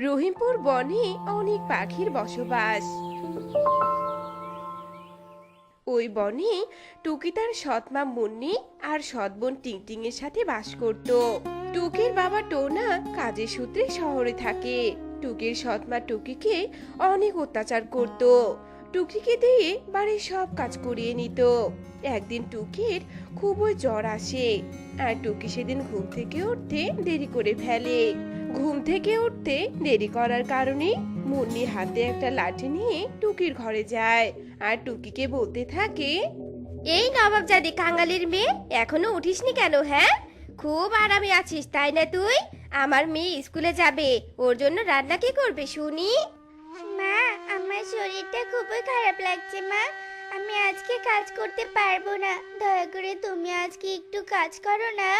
রহিমপুর বনে অনেক পাখির বসবাস। ওই বনে টুকি তার সৎমা মুন্নি আর সৎবোন টিংটিং এর সাথে বাস করত। টুকির বাবা টোনা কাজের সূত্রে শহরে থাকে। টুকির সৎমা টুকিকে অনেক অত্যাচার করত। টুকিকে দিয়ে বাড়ির সব কাজ করিয়ে নিত। একদিন টুকির খুবই জ্বর আসে আর টুকি সেদিন ঘুম থেকে উঠতে দেরি করে ফেলে। ঘুম থেকে উঠতে দেরি করার কারণে মুন্নি হাতে একটা লাঠি নিয়ে টুকির ঘরে যায়। আর টুকিকে বলতে থাকে এই নবাব নবাবজাদি কাঙ্গালির মেয়ে এখনও উঠিসনি কেন হ্যাঁ? খুব আরামে আছিস তাই না তুই? আমার মেয়ে স্কুলে যাবে ওর জন্য রান্না কি করবে শুনি? মা আমার শরীরটা খুবই খারাপ লাগছে মা। আমি আজকে কাজ করতে পারব না। দয়া করে তুমি আজকে একটু কাজ করো না।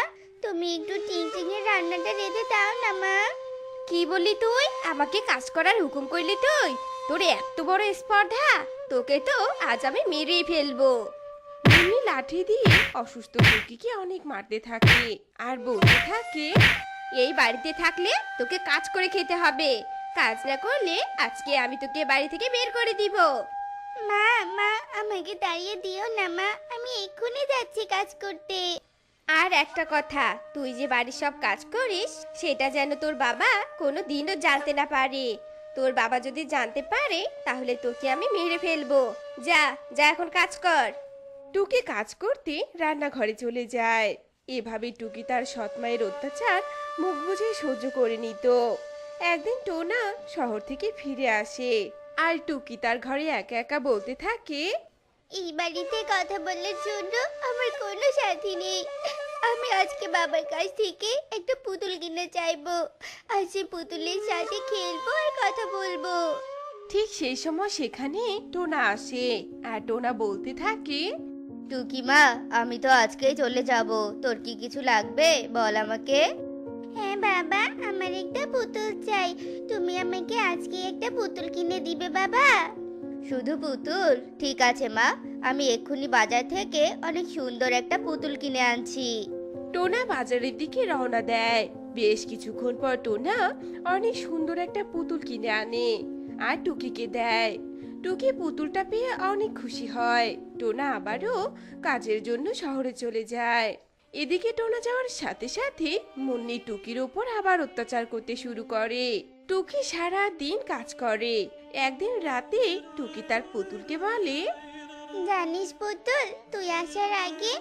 তুমি একটু টিংটিং এর রান্নাটা রেঁধে দাও না মা। কি বলি তুই? আমাকে কাজ করার হুকুম করলি তুই। তোর এত বড় স্পর্ধা তোকে তো আজ আমি মেরেই ফেলব। মুন্নি লাঠি দিয়ে অসুস্থ টুকিকে অনেক মারতে থাকে। আর বলতে থাকে এই বাড়িতে থাকলে তোকে কাজ করে খেতে হবে। কাজ না করলে আজকে আমি তোকে বাড়ি থেকে বের করে দিব। মা মা আমাকে দাঁড়িয়ে দিও না মা। আমি এক্ষুনি যাচ্ছি কাজ করতে। আর একটা কথা, তুই যে বাড়ির সব কাজ করিস, সেটা যেন তোর বাবা কোনো দিনও জানতে না পারে। তোর বাবা যদি জানতে পারে, তাহলে তোকে আমি মেরে ফেলব। যা যা এখন কাজ কর। টুকি কাজ করতে রান্নাঘরে চলে যায়। এভাবে টুকি তার সৎমায়ের অত্যাচার মুখ বুঝে সহ্য করে নিত। একদিন টোনা শহর থেকে ফিরে আসে। আর টুকি তার ঘরে একা একা বলতে থাকে এই বাড়িতে কথা বলার জন্য আমার কোনো সাথী নেই। আমি আজকে বাবার কাছ থেকে একটা পুতুল কিনে চাইব। আর সেই পুতুলের সাথে খেলব আর কথা বলব। ঠিক সেই সময় সেখানে টোনা আসে। আর টোনা বলতে থাকে টুকি মা আমি তো আজকেই চলে যাব। তোর কি কিছু লাগবে? বল আমাকে। হ্যাঁ বাবা আমার একটা পুতুল চাই। তুমি আমাকে আজকে একটা পুতুল কিনে দিবে বাবা। শুধু পুতুল? ঠিক আছে, মা। আমি এক্ষুনি বাজার থেকে অনেক সুন্দর একটা পুতুল কিনে আনছি। টোনা বাজারের দিকে রওনা দেয়। বেশ কিছুক্ষণ পর টোনা অনেক সুন্দর একটা পুতুল কিনে আনে আর টুকিকে দেয়। টুকি পুতুলটা পেয়ে অনেক খুশি হয়। টোনা আবারও কাজের জন্য শহরে চলে যায়। এদিকে টোনা যাওয়ার সাথে সাথে মুন্নি টুকির ওপর আবার অত্যাচার করতে শুরু করে। টুকি সারা দিন কাজ করে। একদিন রাতে টুকি তার পুতুলকে বলে, জানিস পুতুল, তুই আসার আগে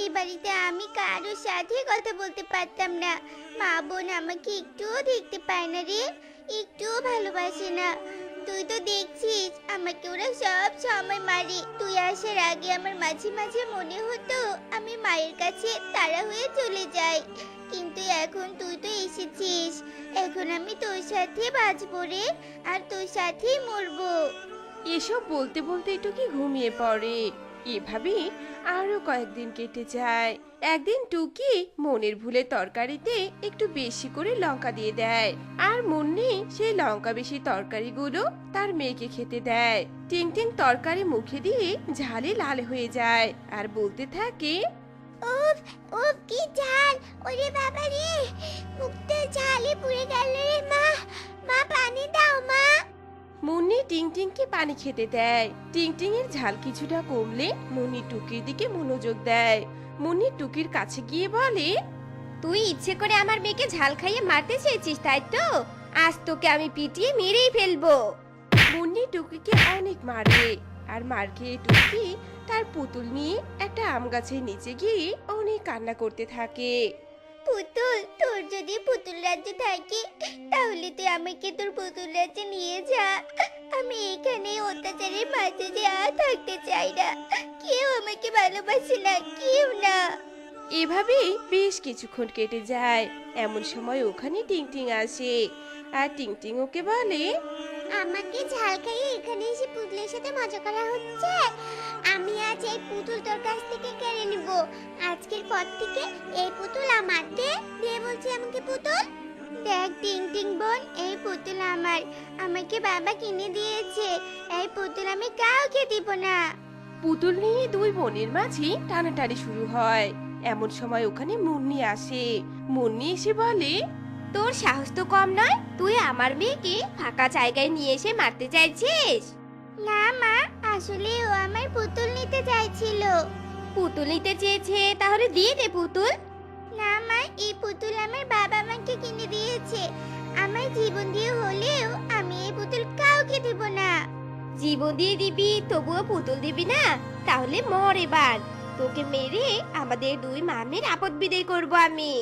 এই বাড়িতে আমি কারোর সাথে কথা বলতে পারতাম না। মা বোন আমাকে একটুও দেখতে পায় না রে, একটুও ভালোবাসে না। তুই তো দেখছিস, আমাকে ওরা সব সময় মারে। তুই আসার আগে আমার মাঝে মাঝে মনে হতো আমি মায়ের কাছে তাড়া হয়ে চলে যাই। কিন্তু এখন তুই তো এসেছিস। এখন আমি তোর সাথে বাঁচবো রে, আর তোর সাথেই মরবো। এসব বলতে বলতে টুকি ঘুমিয়ে পড়ে? এভাবে আরও কয়েকদিন কেটে যায়। একদিন টুকি মনের ভুলে তরকারিতে একটু বেশি করে লঙ্কা দিয়ে দেয়। আর মুন্নি সেই লঙ্কা বেশি তরকারিগুলো তার মেয়েকে খেতে দেয়। টিং টিং তরকারি মুখে দিয়ে ঝালে লাল হয়ে যায়। আর বলতে থাকে উফ উফ কি ঝাল ওরে বাবা রে মুখটা ঝালে পুড়ে গেল রে মা। মা পানি দাও মা। মুন্নি টিং টিংকে পানি খেতে দেয়। টিং টিং এর ঝাল কিছুটা কমলে মুন্নি টুকির দিকে মনোযোগ দেয়। মুন্নি টুকির কাছে গিয়ে বলে তুই ইচ্ছে করে আমার মেয়েকে ঝাল খাইয়ে মারতে চেয়েছিস তাই তো? আজ তোকে আমি পিটিয়ে মেরেই ফেলব। মুন্নি টুকিকে অনেক মারে। আর মার খেয়ে টুকি তার পুতুল নিয়ে একটা আম গাছের নিচে গিয়ে অনেক কান্না করতে থাকে। পুতুল তোর যদি পুতুল রাজ্যে থাকে তাহলে তুই আমাকে তোর পুতুল রাজ্যে নিয়ে যা। আমি এখানে অত্যাচারের মাঝে যে আর থাকতে চাই না। কেউ আমাকে ভালোবাসে না কেউ না। এভাবেই বেশ কিছুক্ষণ কেটে যায়। এমন সময় ওখানে টিং টিং আসে। আর টিং টিং ওকে বলে আমাকে ঝাল খাইয়ে এখানে এসে পুতুলের সাথে মজা করা হচ্ছে। আমি আজ এই পুতুল তোর কাছ থেকে কেড়ে নিব। আজকের পর থেকে এই পুতুল আমার দে। দে বলছি আমাকে, পুতুল, দেখ টিং টিং বোন, এই পুতুল আমার। আমাকে বাবা কিনে দিয়েছে। এই পুতুল আমি কাউকে দিব না। পুতুল নিয়ে দুই বোনের মাঝে টানাটানি শুরু হয়। এমন সময় ওখানে মুন্নি আসে। মুন্নি এসে বলে তোর সাহস তো কম নয় তুই আমার মেয়েকে ফাঁকা জায়গায় নিয়ে এসে মারতে চাইছিস। না মা আসলে ও আমার পুতুল নিতে চাইছিল। পুতুল নিতে চেয়েছে তাহলে দিয়ে দে পুতুল। না মা এই পুতুল আমার বাবা আমাকে কিনে দিয়েছে। আমার জীবন দিয়ে হলেও আমি এই পুতুল কাউকে দেব না। জীবন দিয়ে দিবি তবুও পুতুল দিবি না তাহলে মর এবার। তোকে মেরে আমাদের দুই মামের আপদ বিদায় করব আমি।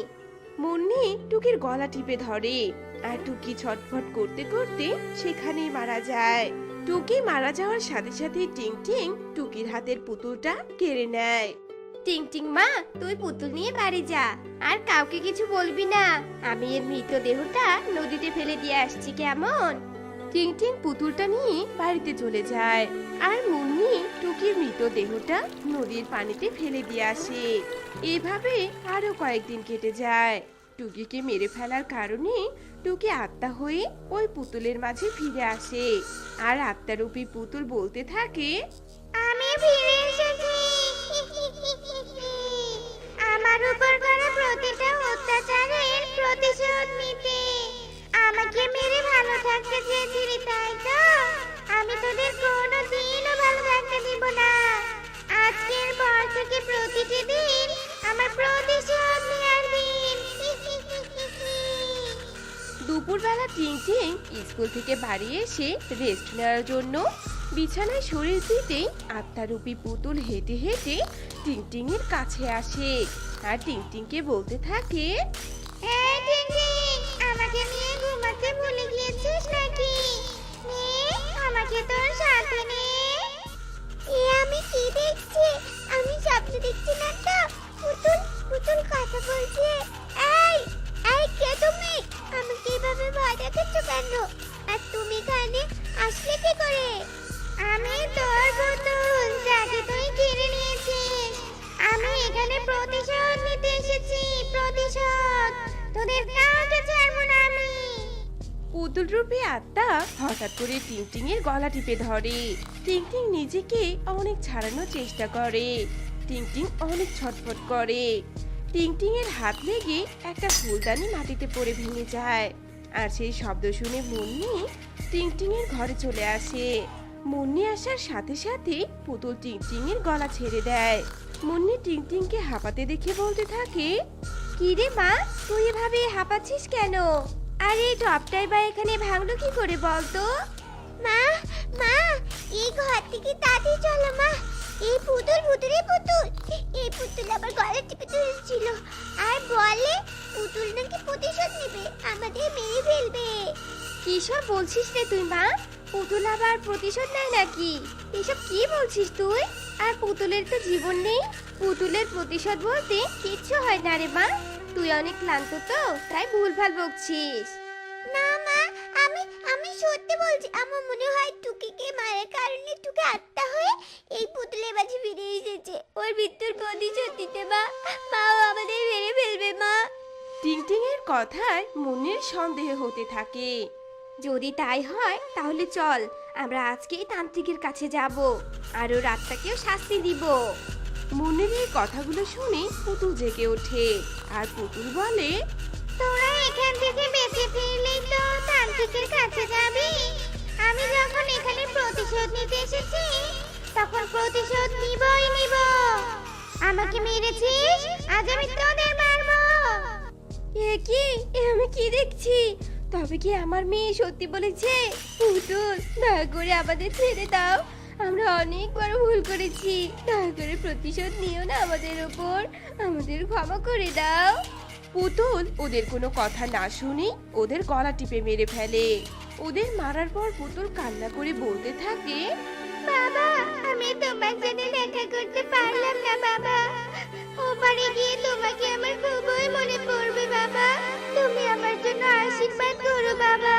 মুন্নি টুকির গলা টিপে ধরে আর টুকি ছটফট করতে করতে সেখানেই মারা যায়। টুকি মারা যাওয়ার সাথে সাথে টিং টিং টুকির হাতের পুতুলটা কেড়ে নেয়। টিং টিং মা, তুই পুতুল নিয়ে বাড়ি যা, আর কাউকে কিছু বলবি না। আমি এর মৃতদেহটা নদীতে ফেলে দিয়ে আসছি কেমন? টিং টিং পুতুলটা নিয়ে বাড়িতে চলে যায়। আর মুন্নি টুকির মৃতদেহটা নদীর পানিতে ফেলে দিয়ে আসে। এভাবে আরও কয়েকদিন কেটে যায়। টুকিকে মেরে ফেলার কারণে টুকি আত্মা হয়ে ওই পুতুলের মাঝে ফিরে আসে। আর আত্মারূপী পুতুল বলতে থাকে, আমি ফিরে এসেছি। আমার উপর করা প্রতিটা অত্যাচারের প্রতিশোধ নিতে আমাকে মেরে থাকতে চেয়েছিলি তাই তো? আমি তোদের কোনো দিনও ভালো থাকতে দিব না। আজকের পর থেকে প্রতিটি দিন আমার প্রতিশোধ নেওয়ার দিন। দুপুরবেলা টিং টিং স্কুল থেকে বাড়ি এসে রেস্ট নেওয়ার জন্য বিছানায় শরীর দিতেই আত্মারূপী পুতুল হেঁটে হেঁটে টিং টিং কাছে আসে। আর টিং টিংকে বলতে থাকে টিংটিং, আমাকে নিয়ে আমাকে তোর সাথে এ, আমি কি দেখছি? আমি স্বপ্ন দেখছি না তো পুতুল পুতুল কথা বলছে। এই এই, কে তুমি? পুতুল রূপী আত্মা হঠাৎ করে টিং টিং এর গলা টিপে ধরে। টিং টিং নিজেকে অনেক ছাড়ানোর চেষ্টা করে। টিং টিং অনেক ছটফট করে। টিং টিং এর হাত লেগে একটা ফুলদানি মাটিতে পড়ে ভেঙে যায়। আর সেই শব্দ শুনে মুন্নি টিং টিং এর ঘরে চলে আসে। মুন্নি আসার সাথে সাথে পুতুল টিং টিং এর গলা ছেড়ে দেয়। মুন্নি টিং টিংকে হাঁপাতে দেখে বলতে থাকে কি রে মা, তুই এভাবে হাঁপাচ্ছিস কেন? আরে টপটাই বা এখানে ভাঙলো কি করে বলতো? মা মা, এই ঘর থেকে তাড়াতাড়ি চলো, মা। এই পুতুল পুতুলই পুতুল। এই পুতুল আবার গলা টিপে ধরেছিল আর বলে, পুতুল নাকি প্রতিশোধ নেবে, আমাদের মেরে ফেলবে। কিসব বলছিস রে তুই, মা? পুতুল আবার প্রতিশোধ নেয় নাকি? এসব কি বলছিস তুই? আর পুতুলের তো জীবন নেই। পুতুলের প্রতিশোধ বলতে কিচ্ছু হয় না রে, মা। তুই অনেক ক্লান্ত তো তাই ভুলভাল বকছিস। না মা আমি আমি সত্যি বলছি আমার মনে হয় টুকিকে মারার কারণে টুকি আত্মা হয়ে এই পুতুলের বাজি ফিরে এসেছে। ওর মৃত্যুর প্রতিশোধ দিতে মা মাও আমাদের মেরে ফেলবে মা। টিং টিং এর কথায় মুন্নির সন্দেহ হতে থাকে। যদি তাই হয় তাহলে চল আমরা আজকেই তান্ত্রিকের কাছে যাব আর ওর আত্মাকেও শাস্তি দিব। মুন্নির এই কথাগুলো শুনে পুতুল জেগে ওঠে। আর পুতুল বলে তোরা এখান থেকে বেঁচে ফিরলেই তো তান্ত্রিকের কাছে যাবি। আমি যখন এখানে প্রতিশোধ নিতে এসেছি তখন প্রতিশোধ নিবই নিব। আমাকে মেরেছিস? আজ আমি তোদের মারবো। এ কি? এ আমি কি দেখছি? তবে কি আমার মেয়ে সত্যি বলেছে পুতুল দয়া করে আমাদের ছেড়ে দাও। আমরা অনেক বড় ভুল করেছি। দয়া করে প্রতিশোধ নিও না আমাদের ওপর। আমাদের ক্ষমা করে দাও। পুতুল ওদের কোনো কথা না শুনে ওদের গলা টিপে মেরে ফেলে। ওদের মারার পর পুতুল কান্না করে বলতে থাকে বাবা আমি তোমার সাথে দেখা করতে পারলাম না বাবা। ওপারে গিয়ে তোমাকে আমার খুবই মনে পড়বে বাবা। তুমি আমার জন্য আশীর্বাদ করো বাবা।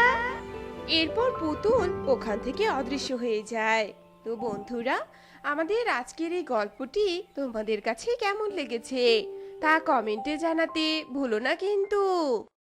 এরপর পুতুল ওখান থেকে অদৃশ্য হয়ে যায়। তো বন্ধুরা, আমাদের আজকের এই গল্পটি তোমাদের কাছে কেমন লেগেছে তা কমেন্টে জানাতে ভুলো না কিন্তু।